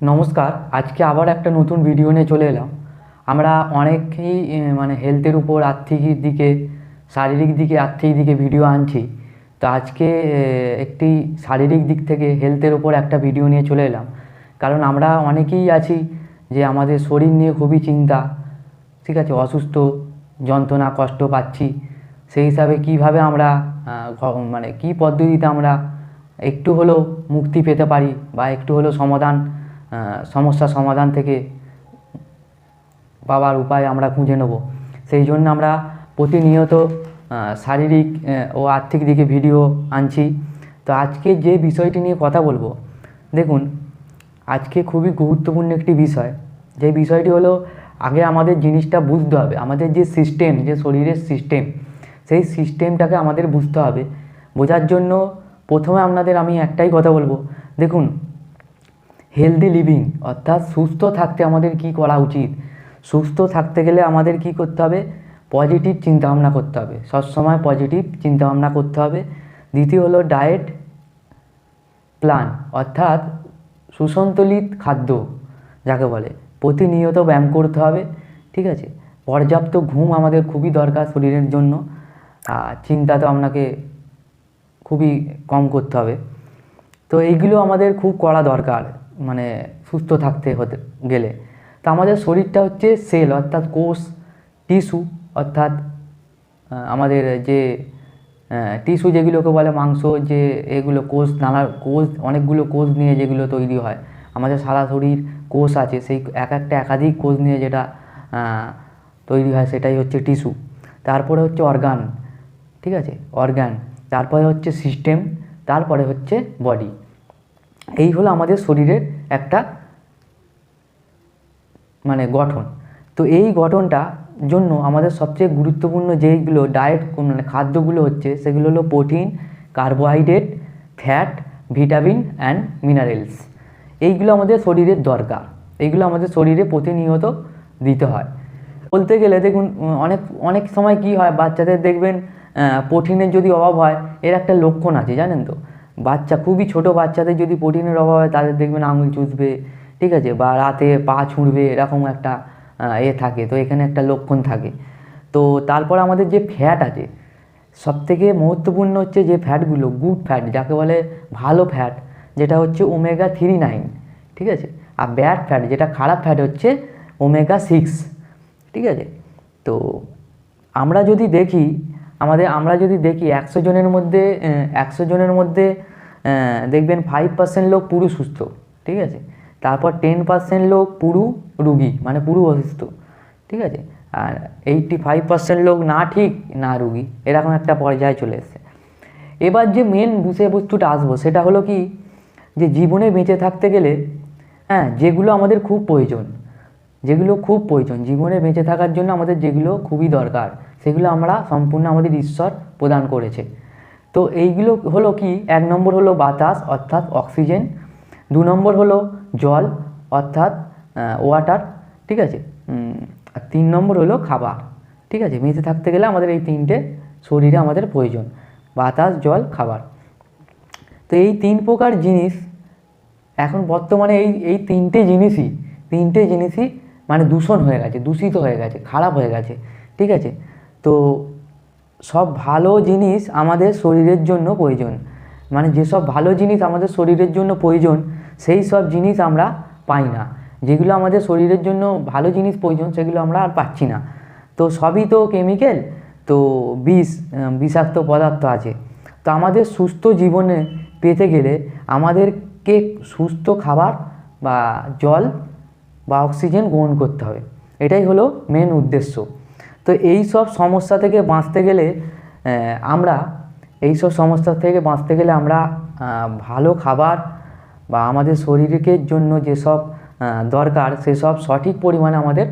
নমস্কার, আজকে আবার একটা নতুন ভিডিও নিয়ে চলে এলাম। আমরা অনেকেই মানে হেলথের উপর আর্থিক দিকে, শারীরিক দিকে, আর্থিক দিকে ভিডিও আনছি। তো আজকে একটি শারীরিক দিক থেকে হেলথের উপর একটা ভিডিও নিয়ে চলে এলাম। কারণ আমরা অনেকেই আছি যে আমাদের শরীর নিয়ে খুবই চিন্তা। ঠিক আছে, অসুস্থ, যন্ত্রণা, কষ্ট পাচ্ছি। সেই হিসাবে কীভাবে আমরা মানে কি পদ্ধতিতে আমরা একটু হলেও মুক্তি পেতে পারি বা একটু হলেও সমাধান আহ, সমস্যার সমাধান থেকে পাওয়ার উপায় আমরা খুঁজে নেব। সেই জন্য আমরা প্রতিনিয়ত শারীরিক ও আর্থিক দিকে ভিডিও আনছি। তো আজকে যে বিষয়টি নিয়ে কথা বলব দেখুন আজকে খুবই গুরুত্বপূর্ণ একটি বিষয়। যে বিষয়টি হলো আগে আমাদের জিনিসটা বুঝতে হবে। আমাদের যে সিস্টেম যে শরীরের সিস্টেম সেই সিস্টেমটাকে আমাদের বুঝতে হবে। বোঝার জন্য প্রথমে আপনাদের আমি একটাই কথা বলব। দেখুন হেলদি লিভিং অর্থাৎ সুস্থ থাকতে আমাদের কি করা উচিত? সুস্থ থাকতে গেলে আমাদের কি করতে হবে? পজিটিভ চিন্তাভাবনা করতে হবে। সবসময় পজিটিভ চিন্তাভাবনা করতে হবে। দ্বিতীয় হলো ডায়েট প্ল্যান অর্থাৎ সুসন্তুলিত খাদ্য, যাকে বলে। প্রতিনিয়ত ব্যায়াম করতে হবে, ঠিক আছে? পর্যাপ্ত ঘুম আমাদের খুবই দরকার শরীরের জন্য। চিন্তা তো আপনাকে খুবই কম করতে হবে। তো এইগুলো আমাদের খুব করা দরকার। মানে সুস্থ থাকতে হতে গেলে। তো আমাদের শরীরটা হচ্ছে সেল অর্থাৎ কোষ টিস্যু অর্থাৎ আমাদের যে টিস্যু যেগুলোকে বলে মাংস, যে এগুলো কোষ, নানা কোষ, অনেকগুলো কোষ নিয়ে যেগুলো তৈরি হয়। আমাদের সারা শরীর কোষ আছে, সেই এক একটা একাধিক কোষ নিয়ে যেটা তৈরি হয় সেটাই হচ্ছে টিস্যু তারপরে হচ্ছে অর্গান ঠিক আছে? অর্গান তারপরে হচ্ছে সিস্টেম তারপরে হচ্ছে বডি এই হলো আমাদের শরীরের একটা মানে গঠন। তো এই গঠনটা জন্য আমাদের সবচেয়ে গুরুত্বপূর্ণ যেইগুলো ডায়েট মানে খাদ্যগুলো হচ্ছে, সেগুলো হলো protein carbohydrate fat vitamin and minerals এইগুলো আমাদের শরীরের দরকার। এইগুলো আমাদের শরীরে প্রতিনিয়ত দিতে হয়। বলতে গেলে দেখুন, অনেক অনেক সময় কি হয়, বাচ্চাদের দেখবেন প্রোটিনের যদি অভাব হয়, এর একটা লক্ষণ আছে, জানেন তো? বাচ্চা, খুবই ছোট বাচ্চাদের যদি প্রোটিনের অভাব হয়, তাদের দেখবেন আঙুল চুষবে, ঠিক আছে? বা রাতে পা ছুঁড়বে, এরকম একটা এ থাকে। তো এখানে একটা লক্ষণ থাকে। তো তারপর আমাদের যে ফ্যাট আছে, সবথেকে মহত্বপূর্ণ হচ্ছে যে ফ্যাটগুলো গুড ফ্যাট যাকে বলে ভালো ফ্যাট যেটা হচ্ছে ওমেগা থ্রি নাইন ঠিক আছে? আর ব্যাড ফ্যাট যেটা খারাপ ফ্যাট হচ্ছে ওমেগা সিক্স ঠিক আছে? তো আমরা যদি দেখি আমাদের, আমরা যদি দেখি একশো জনের মধ্যে একশো জনের মধ্যে দেখবেন ফাইভ পার্সেন্ট লোক পুরো সুস্থ, ঠিক আছে? তারপর টেন পার্সেন্ট লোক পুরো রুগী মানে পুরো অসুস্থ, ঠিক আছে? আর এইটটি ফাইভ পার্সেন্ট লোক না ঠিক, না রুগী, এরকম একটা পর্যায়ে চলে এসেছে। এবার যে মেন বিষয়বস্তুটা আসব, সেটা হলো কি? যে জীবনে বেঁচে থাকতে গেলে হ্যাঁ যেগুলো আমাদের খুব প্রয়োজন যেগুলো খুব প্রয়োজন। জীবনে বেঁচে থাকার জন্য আমাদের যেগুলো খুবই দরকার, সেগুলো আমরা সম্পূর্ণ আমাদের ঈশ্বর প্রদান করেছে। তো এইগুলো হলো কি? এক নম্বর হলো বাতাস, অর্থাৎ অক্সিজেন। দু নম্বর হলো জল, অর্থাৎ ওয়াটার ঠিক আছে? আর তিন নম্বর হলো খাবার, ঠিক আছে? বেঁচে থাকতে গেলে আমাদের এই তিনটে শরীরে আমাদের প্রয়োজন, বাতাস, জল, খাবার। তো এই তিন প্রকার জিনিস এখন বর্তমানে এই এই তিনটে জিনিসই তিনটে জিনিসই মানে দূষণ হয়ে গেছে, দূষিত হয়ে গেছে, খারাপ হয়ে গেছে, ঠিক আছে? তো সব ভালো জিনিস আমাদের শরীরের জন্য প্রয়োজন। মানে যেসব ভালো জিনিস আমাদের শরীরের জন্য প্রয়োজন, সেই সব জিনিস আমরা পাই না। যেগুলো আমাদের শরীরের জন্য ভালো জিনিস প্রয়োজন, সেগুলো আমরা আর পাচ্ছি না। তো সবই তো কেমিক্যাল তো বিষ বিষাক্ত পদার্থ আছে। তো আমাদের সুস্থ জীবনে পেতে গেলে আমাদেরকে সুস্থ খাবার বা জল বা অক্সিজেন গ্রহণ করতে হবে। এটাই হলো মেন উদ্দেশ্য। তো এই সব সমস্যা থেকে বাঁচতে গেলে আমরা, এই সব সমস্যা থেকে বাঁচতে গেলে আমরা ভালো খাবার বা আমাদের শরীরকে জন্য যেসব দরকার সেসব সঠিক পরিমাণে আমাদের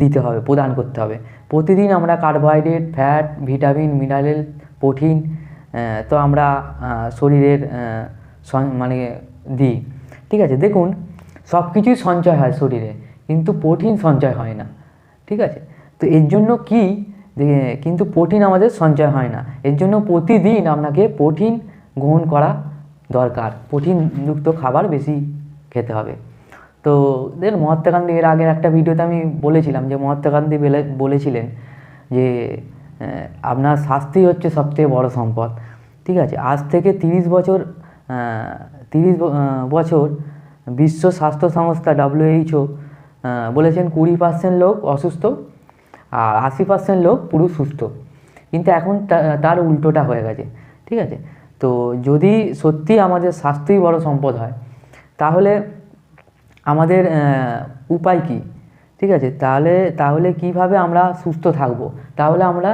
দিতে হবে, প্রদান করতে হবে। প্রতিদিন আমরা carbohydrate fat vitamin mineral protein তো আমরা শরীরের মানে দিই। ঠিক আছে? দেখুন সব কিছুই সঞ্চয় হয় শরীরে, কিন্তু প্রোটিন সঞ্চয় হয় না। ঠিক আছে? তো এর জন্য কি? কিন্তু প্রোটিন আমাদের সঞ্চয় হয় না। এর জন্য প্রতিদিন আপনাকে প্রোটিন গ্রহণ করা দরকার। প্রোটিনযুক্ত খাবার বেশি খেতে হবে। তো দেন মহাত্মা গান্ধী এর আগের একটা ভিডিওতে আমি বলেছিলাম যে, মহাত্মা গান্ধী বলেছিলেন যে আপনার স্বাস্থ্যই হচ্ছে সবথেকে বড় সম্পদ। ঠিক আছে? আজ থেকে তিরিশ বছর তিরিশ বছর বিশ্ব স্বাস্থ্য সংস্থা ডাব্লিউএইচও বলেছেন কুড়ি পার্সেন্ট লোক অসুস্থ আর আশি পার্সেন্ট লোক পুরো সুস্থ। কিন্তু এখন তার উল্টোটা হয়ে গেছে, ঠিক আছে? তো যদি সত্যি আমাদের স্বাস্থ্যই বড় সম্পদ হয়, তাহলে আমাদের উপায় কি? ঠিক আছে? তাহলে তাহলে কীভাবে আমরা সুস্থ থাকব? তাহলে আমরা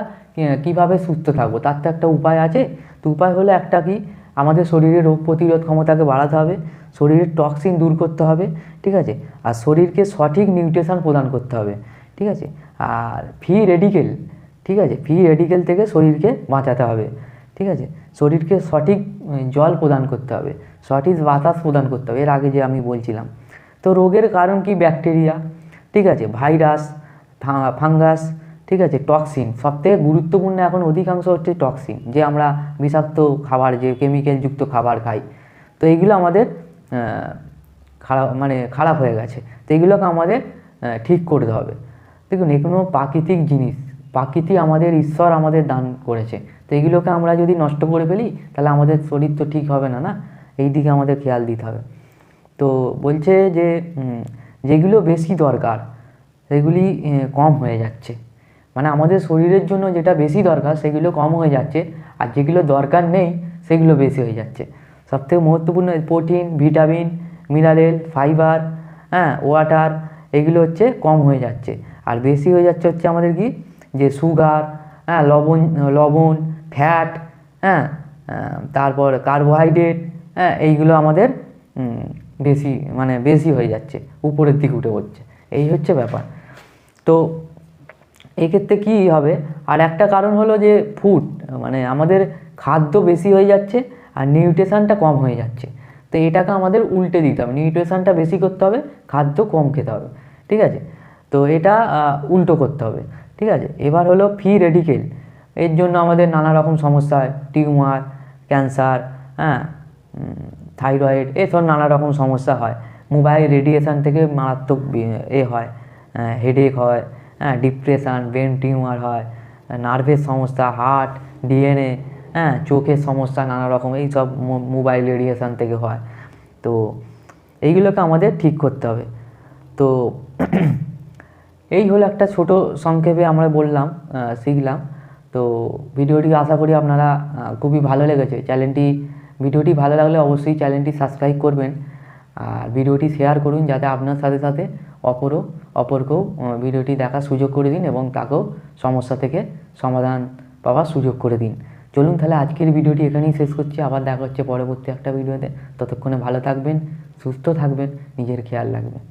কীভাবে সুস্থ থাকব? তার তো একটা উপায় আছে। তো উপায় হলো একটা কি? আমাদের শরীরে রোগ প্রতিরোধ ক্ষমতাকে বাড়াতে হবে, শরীরের টক্সিন দূর করতে হবে, ঠিক আছে? আর শরীরকে সঠিক নিউট্রিশন প্রদান করতে হবে, ঠিক আছে? আর ফ্রি রেডিকেল ঠিক আছে? ফ্রি রেডিকেল থেকে শরীরকে বাঁচাতে হবে, ঠিক আছে? শরীরকে সঠিক জল প্রদান করতে হবে, সঠিক বাতাস প্রদান করতে হবে, এর আগে যে আমি বলছিলাম। তো রোগের কারণ কি? ব্যাকটেরিয়া ঠিক আছে? ভাইরাস ফাঙ্গাস ঠিক আছে টক্সিন সবথেকে গুরুত্বপূর্ণ এখন অধিকাংশ হচ্ছে টক্সিন যে আমরা বিষাক্ত খাবার, যে কেমিক্যালযুক্ত খাবার খাই। তো এইগুলো আমাদের খারাপ মানে খারাপ হয়ে গেছে। তো এইগুলোকে আমাদের ঠিক করতে হবে। দেখুন এগুলো প্রাকৃতিক জিনিস, প্রাকৃতি আমাদের ঈশ্বর আমাদের দান করেছে। তো এগুলোকে আমরা যদি নষ্ট করে ফেলি, তাহলে আমাদের শরীর তো ঠিক হবে না না? এই দিকে আমাদের খেয়াল দিতে হবে। তো বলছে যে যেগুলো বেশি দরকার, সেগুলি কম হয়ে যাচ্ছে। মানে আমাদের শরীরের জন্য যেটা বেশি দরকার সেগুলো কম হয়ে যাচ্ছে, আর যেগুলো দরকার নেই সেগুলো বেশি হয়ে যাচ্ছে। সবথেকে মহত্বপূর্ণ প্রোটিন ভিটামিন মিনারেল ফাইবার হ্যাঁ ওয়াটার এগুলো হচ্ছে কম হয়ে যাচ্ছে। আর বেশি হয়ে যাচ্ছে হচ্ছে আমাদের কি? যে সুগার হ্যাঁ লবণ লবণ ফ্যাট হ্যাঁ তারপর কার্বোহাইড্রেট হ্যাঁ এইগুলো আমাদের বেশি মানে বেশি হয়ে যাচ্ছে, উপরের দিকে উঠে পড়ছে। এই হচ্ছে ব্যাপার। তো এক্ষেত্রে কী হবে? আর একটা কারণ হলো যে ফুড মানে আমাদের খাদ্য বেশি হয়ে যাচ্ছে আর নিউট্রিশনটা কম হয়ে যাচ্ছে। তো এটাকে আমাদের উল্টে দিতে হবে। নিউট্রিশনটা বেশি করতে হবে, খাদ্য কম খেতে হবে। ঠিক আছে? তো এটা উল্টো করতে হবে। ঠিক আছে? এবার হলো ফ্রি রেডিকেল এর জন্য আমাদের নানা রকম সমস্যা হয়। টিউমার ক্যান্সার হ্যাঁ থাইরয়েড এসব নানা রকম সমস্যা হয়। মোবাইল রেডিয়েশন থেকে মারাত্মক, এ হয় হেডেক হয়। হ্যাঁ ডিপ্রেশান ব্রেন টিউমার হয় নার্ভের সমস্যা হার্ট ডিএনএ হ্যাঁ চোখের সমস্যা নানা রকম, এই সব মোবাইল রেডিয়েশন থেকে হয়। তো এইগুলোকে আমাদের ঠিক করতে হবে। তো এই হলো একটা ছোট সংক্ষেপে আমরা বললাম শিখলাম। তো ভিডিওটি আশা করি আপনারা খুবই ভালো লেগেছে। চ্যানেলটি, ভিডিওটি ভালো লাগলে অবশ্যই চ্যানেলটি সাবস্ক্রাইব করবেন। আর ভিডিওটি শেয়ার করুন যাতে আপনার সাথে সাথে অপরও অপরকেও ভিডিওটি দেখার সুযোগ করে দিন এবং তাকেও সমস্যা থেকে সমাধান পাওয়ার সুযোগ করে দিন। চলুন তাহলে আজকের ভিডিওটি এখানেই শেষ করছি। আবার দেখা হচ্ছে পরবর্তী একটা ভিডিওতে। ততক্ষণে ভালো থাকবেন, সুস্থ থাকবেন, নিজের খেয়াল রাখবেন।